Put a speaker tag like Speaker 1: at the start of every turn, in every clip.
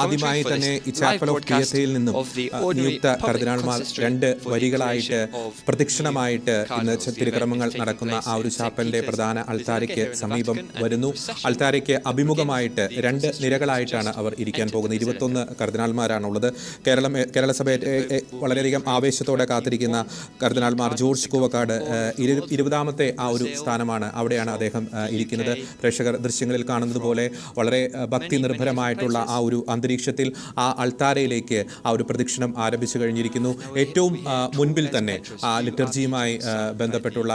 Speaker 1: ആദ്യമായി തന്നെ ഈ ചാപ്പൽ ഓഫ് പിയത്തയിൽ നിന്നും നിയുക്ത കർദിനാൾമാർ രണ്ട് വരികളായിട്ട് പ്രദക്ഷിണമായിട്ട് ഇന്ന് തിരുക്രമങ്ങൾ നടക്കുന്ന ആ ഒരു ചാപ്പലിന്റെ പ്രധാന അൾത്താരയ്ക്ക് സമീപം വരുന്നു. അൾത്താരയ്ക്ക് അഭിമുഖമായിട്ട് രണ്ട് നിരകളായിട്ടാണ് അവർ ഇരിക്കാൻ പോകുന്നത്. ഇരുപത്തൊന്ന് കർദിനാൾമാരാണുള്ളത്. കേരളം കേരള സഭ വളരെയധികം ആവേശത്തോടെ കാത്തിരിക്കുന്ന കർദിനാൾമാർ ജോർജ് കൂവക്കാട് ഇരുപതാമത്തെ ആ ഒരു സ്ഥാനമാണ് അവിടെയാണ് അദ്ദേഹം ഇരിക്കുന്നത്. പ്രേക്ഷകർ ദൃശ്യങ്ങളിൽ കാണുന്നത് പോലെ വളരെ ഭക്തി നിർഭരമായിട്ടുള്ള ആ ഒരു അന്തരീക്ഷത്തിൽ ആ അൾത്താരയിലേക്ക് ആ ഒരു പ്രദക്ഷിണം ആരംഭിച്ചു കഴിഞ്ഞിരിക്കുന്നു. ഏറ്റവും മുൻപിൽ തന്നെ ആ ലിറ്റർജിയുമായി ബന്ധപ്പെട്ടുള്ള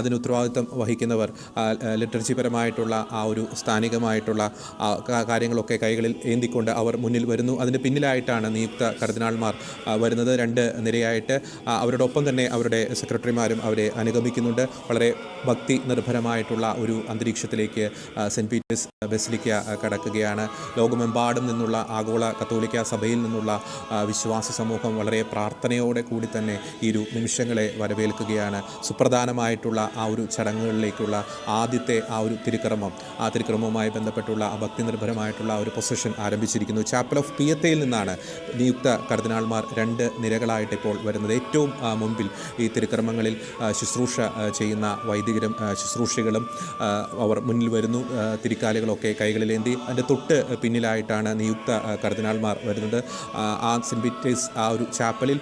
Speaker 1: അതിന് ഉത്തരവാദിത്വം വഹിക്കുന്നവർ ലിറ്റർജിപരമായിട്ടുള്ള ലിറ്റർജി പരമായിട്ടുള്ള ആ ഒരു സ്ഥാനികമായിട്ടുള്ള കാര്യങ്ങളൊക്കെ കൈകളിൽ ഏന്തിക്കൊണ്ട് അവർ മുന്നിൽ വരുന്നു. അതിന് പിന്നിലായിട്ടാണ് നിയുക്ത കർദിനാൾമാർ വരുന്നത്. രണ്ട് നിരയായിട്ട് അവരോടൊപ്പം തന്നെ അവരുടെ സെക്രട്ടറിമാരും അവരെ അനുഗമിക്കുന്നുണ്ട്. വളരെ ഭക്തി നിർഭരമായിട്ടുള്ള ഒരു അന്തരീക്ഷത്തിലേക്ക് സെന്റ് പീറ്റേഴ്സ് ബസിലിക്ക കടക്കുകയാണ്. ലോകമെമ്പാടും നിന്നുള്ള ആഗോള കത്തോലിക്ക സഭയിൽ നിന്നുള്ള വിശ്വാസ സമൂഹം വളരെ പ്രാർത്ഥനയോടെ കൂടി തന്നെ ഈ ഒരു നിമിഷങ്ങളെ വരവേൽക്കുകയാണ്. സുപ്രധാനമായിട്ടുള്ള ആ ഒരു ചടങ്ങുകളിലേക്കുള്ള ആദ്യത്തെ ആ ഒരു തിരുക്രമം ആ തിരുക്രമവുമായി ബന്ധപ്പെട്ടുള്ള ആ ഭക്തി നിർഭരമായിട്ടുള്ള ഒരു പൊസിഷൻ ആരംഭിച്ചിരിക്കുന്നു. ചാപ്പൽ ഓഫ് പിയത്തയിൽ നിന്നാണ് നിയുക്ത കർദിനാൾമാർ രണ്ട് നിരകളായിട്ട് ഇപ്പോൾ വരുന്നത്. ഏറ്റവും മുൻപിൽ ഈ തിരുക്രമങ്ങളിൽ ശുശ്രൂഷ ചെയ്യുന്ന വൈദികരും ശുശ്രൂഷകളും അവർ മുന്നിൽ വരുന്നു. തിരിക്കാലുകളൊക്കെ കൈകളിലേന്തി. അതിന്റെ തൊട്ട് പിന്നിലായിട്ടാണ് നിയുക്ത ആ, കർദിനാൾമാർ വരുന്നുണ്ട്. ആ, സെന്റ് ആ ഒരു ചാപ്പലിൽ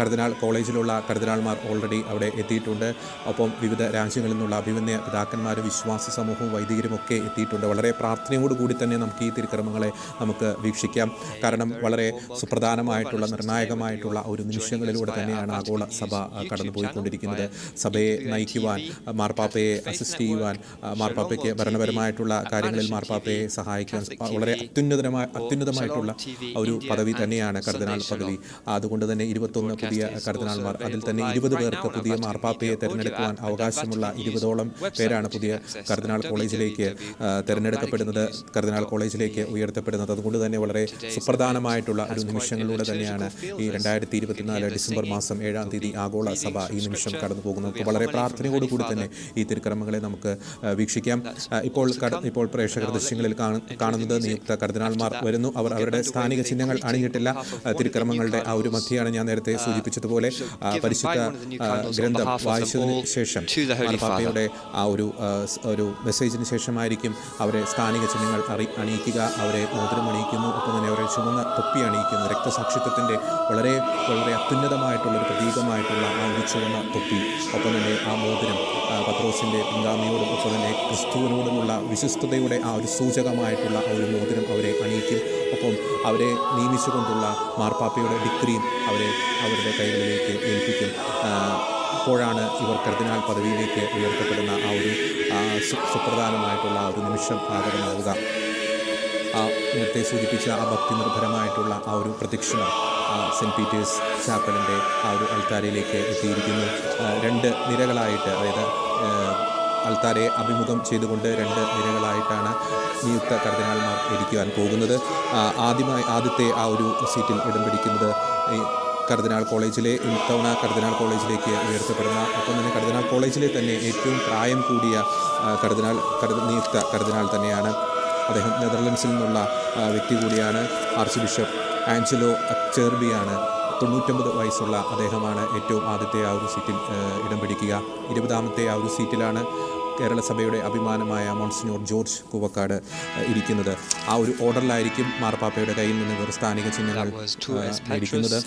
Speaker 1: കർദിനാൾ കോളേജിലുള്ള കർദിനാൾമാർ ഓൾറെഡി അവിടെ എത്തിയിട്ടുണ്ട്. ഒപ്പം വിവിധ രാജ്യങ്ങളിൽ നിന്നുള്ള അഭിമന്യ പിതാക്കന്മാരും വിശ്വാസ സമൂഹവും വൈദികരും ഒക്കെ എത്തിയിട്ടുണ്ട്. വളരെ പ്രാർത്ഥനയോടുകൂടി തന്നെ നമുക്ക് ഈ തിരുക്രമങ്ങളെ നമുക്ക് വീക്ഷിക്കാം. കാരണം വളരെ സുപ്രധാനമായിട്ടുള്ള നിർണായകമായിട്ടുള്ള ഒരു നിമിഷങ്ങളിലൂടെ തന്നെയാണ് ആഗോള സഭ കടന്നുപോയിക്കൊണ്ടിരിക്കുന്നത്. സഭയെ നയിക്കുവാൻ മാർപ്പാപ്പയെ അസിസ്റ്റ് ചെയ്യുവാൻ മാർപ്പാപ്പയ്ക്ക് ഭരണപരമായിട്ടുള്ള കാര്യങ്ങളിൽ മാർപ്പാപ്പയെ സഹായിക്കാൻ വളരെ അത്യുന്നതമായ അത്യുന്നതമായിട്ടുള്ള ഒരു പദവി തന്നെയാണ് കർദിനാൾ പദവി. അതുകൊണ്ട് തന്നെ ഇരുപത്തൊന്ന് പുതിയ കർദിനാൾമാർ അതിൽ തന്നെ ഇരുപത് പേർക്ക് പുതിയ മാർപ്പാപ്പയെ തിരഞ്ഞെടുക്കുവാൻ അവകാശമുള്ള ഇരുപതോളം പേരാണ് പുതിയ കർദിനാൾ കോളേജിലേക്ക് ആ, തിരഞ്ഞെടുക്കപ്പെടുന്നത് കർദിനാൾ കോളേജിലേക്ക് ഉയർത്തപ്പെടുന്നത്. അതുകൊണ്ട് തന്നെ വളരെ സുപ്രധാനമായിട്ടുള്ള ഒരു നിമിഷങ്ങളിലൂടെ തന്നെയാണ് ഈ രണ്ടായിരത്തി ഇരുപത്തിനാല് ഡിസംബർ മാസം ഏഴാം തീയതി ആഗോള സഭ ഈ നിമിഷം കടന്നു പോകുന്നത് വളരെ പ്രാർത്ഥനയോടുകൂടി തന്നെ ഈ തിരുക്രമങ്ങളെ നമുക്ക് വീക്ഷിക്കാം. ഇപ്പോൾ ഇപ്പോൾ പ്രേക്ഷക ദൃശ്യങ്ങളിൽ കാണുന്നത് നിയുക്ത കർദിനാൾമാർ വരുന്നു. അവർ അവരുടെ സ്ഥാനിക ചിഹ്നങ്ങൾ അണിഞ്ഞിട്ടില്ല. തിരുക്രമങ്ങളുടെ ആ ഒരു മധ്യയാണ് ഞാൻ നേരത്തെ സൂചിപ്പിച്ചതുപോലെ പരിശുദ്ധ ഗ്രന്ഥം വായിച്ചതിന് ശേഷം പാപ്പയുടെ ആ ഒരു ഒരു മെസ്സേജിന് ശേഷമായിരിക്കും അവരെ സ്ഥാനിക ചിഹ്നങ്ങൾ അറി അണിയിക്കുക അവരെ മോതിരം അണിയിക്കുന്നു ഒപ്പം തന്നെ അവരെ ചുമന്ന തൊപ്പി അണിയിക്കുന്നു. രക്തസാക്ഷിത്വത്തിന്റെ വളരെ വളരെ അത്യുന്നതമായിട്ടുള്ള ഒരു പ്രതീകമായിട്ടുള്ള ആ ഒരു ചുവന്ന തൊപ്പി ഒപ്പം തന്നെ ആ മോതിരം പത്രോസിന്റെ പിൻഗാമിയോടും ഒപ്പം തന്നെ ക്രിസ്തുവിനോടുമുള്ള വിശ്വസ്തതയുടെ ആ ഒരു സൂചകമായിട്ടുള്ള ആ ഒരു മോതിരം അവരെ അണിയിക്കും ഒപ്പം അവരെ നിയമിച്ചുകൊണ്ടുള്ള മാർപ്പാപ്പയുടെ ഡിഗ്രിയും അവരെ അവരുടെ കൈകളിലേക്ക് ഏൽപ്പിക്കും. അപ്പോഴാണ് ഇവർ കർദിനാൾ പദവിയിലേക്ക് ഉയർത്തപ്പെടുന്ന ആ ഒരു സുപ്രധാനമായിട്ടുള്ള ഒരു നിമിഷം ആഗതമാവുക. ആ നേരത്തെ സൂചിപ്പിച്ച ആ ഭക്തി നിർഭരമായിട്ടുള്ള ആ ഒരു പ്രദക്ഷിണ സെന്റ് പീറ്റേഴ്സ് ചാപ്പലിന്റെ ആ ഒരു അൾത്താരയിലേക്ക് എത്തിയിരിക്കുന്നു. രണ്ട് നിരകളായിട്ട് അതായത് ആ, അൾത്താരയെ അഭിമുഖം ചെയ്തുകൊണ്ട് രണ്ട് നിരകളായിട്ടാണ് നിയുക്ത കർദിനാൾമാർ ഇരിക്കുവാൻ പോകുന്നത്. ആദ്യമായി ആദ്യത്തെ ആ ഒരു സീറ്റിൽ ഇടം പിടിക്കുന്നത് കർദിനാൾ കോളേജിലെ ഇത്തവണ കർദിനാൾ കോളേജിലേക്ക് ഉയർത്തപ്പെടുന്ന ഒപ്പം തന്നെ കർദിനാൾ കോളേജിലെ തന്നെ ഏറ്റവും പ്രായം കൂടിയ കർദിനാൾ കർദ നിയുക്ത കർദിനാൾ തന്നെയാണ്. അദ്ദേഹം നെതർലൻഡ്സിൽ നിന്നുള്ള വ്യക്തി കൂടിയാണ്. ആർച്ച് ബിഷപ്പ് ആഞ്ചലോ അച്ചേർബിയാണ് തൊണ്ണൂറ്റൊമ്പത് വയസ്സുള്ള അദ്ദേഹമാണ് ഏറ്റവും ആദ്യത്തെ ആ ഒരു സീറ്റിൽ ഇടം പിടിക്കുക. ഇരുപതാമത്തെ ആ ഒരു സീറ്റിലാണ് കേരളസഭയുടെ അഭിമാനമായ മോൺസിനോർ ജോർജ് കുവക്കാട് ഇരിക്കുന്നത്. ആ ഒരു ഓർഡറിലായിരിക്കും മാർപ്പാപ്പയുടെ കയ്യിൽ നിന്ന് ഇവർ സ്ഥാനിക ചിഹ്നങ്ങൾ ഇരിക്കുന്നത് മേടിക്കുന്നത്.